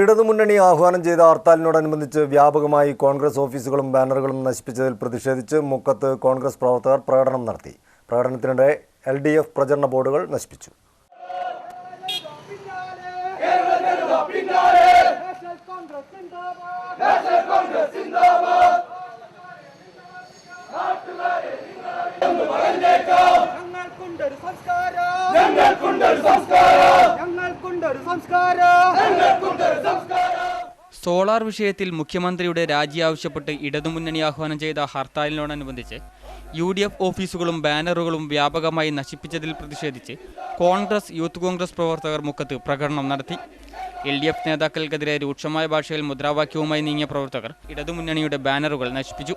ഇടതുമുന്നണി ആഹ്വാനം ചെയ്ത ഹർത്താലിനോടനുബന്ധിച്ച് വ്യാപകമായി കോൺഗ്രസ് ഓഫീസുകളും ബാനറുകളും നശിപ്പിച്ചതിൽ പ്രതിഷേധിച്ച് മുക്കത്ത് കോൺഗ്രസ് പ്രവർത്തകർ പ്രകടനം നടത്തി. പ്രകടനത്തിനിടെ എൽ ഡി എഫ് പ്രചരണ ബോർഡുകൾ നശിപ്പിച്ചു. ഞങ്ങൾക്കുണ്ടൊരു സംസ്കാരം. ഞങ്ങൾക്കുണ്ടൊരു സംസ്കാരം ഞങ്ങൾക്കുണ്ടൊരു സംസ്കാരം ഞങ്ങൾക്കുണ്ടൊരു സംസ്കാരം സോളാർ വിഷയത്തിൽ മുഖ്യമന്ത്രിയുടെ രാജി ആവശ്യപ്പെട്ട് ഇടതുമുന്നണി ആഹ്വാനം ചെയ്ത ഹർത്താലിനോടനുബന്ധിച്ച് യു ഡി എഫ് ഓഫീസുകളും ബാനറുകളും വ്യാപകമായി നശിപ്പിച്ചതിൽ പ്രതിഷേധിച്ച് കോൺഗ്രസ് യൂത്ത് കോൺഗ്രസ് പ്രവർത്തകർ മുഖത്ത് പ്രകടനം നടത്തി. എൽ ഡി എഫ് നേതാക്കൾക്കെതിരെ രൂക്ഷമായ ഭാഷയിൽ മുദ്രാവാക്യവുമായി നീങ്ങിയ പ്രവർത്തകർ ഇടതുമുന്നണിയുടെ ബാനറുകൾ നശിപ്പിച്ചു.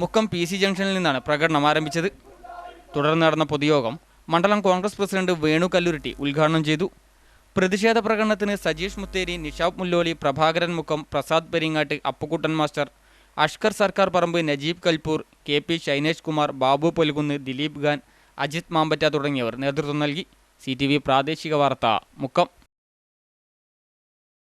മുക്കം പി സി ജംഗ്ഷനിൽ നിന്നാണ് പ്രകടനം ആരംഭിച്ചത്. തുടർന്ന് നടന്ന പൊതുയോഗം മണ്ഡലം കോൺഗ്രസ് പ്രസിഡന്റ് വേണു കല്ലുരുട്ടി ഉദ്ഘാടനം ചെയ്തു. പ്രതിഷേധ പ്രകടനത്തിന് Sajeesh Mutheri Nishab Mulloli Prabhakaran Mukkam Prasad Peringat Appukuttan master Ashkar Sarkar Paramba Najeeb Kalpur K P Shinesh Kumar Babu Polukunnu Dileep Khan Ajith Mampatta തുടങ്ങിയവർ നേതൃത്വം നൽകി. സി പ്രാദേശിക വാർത്ത മുക്കം.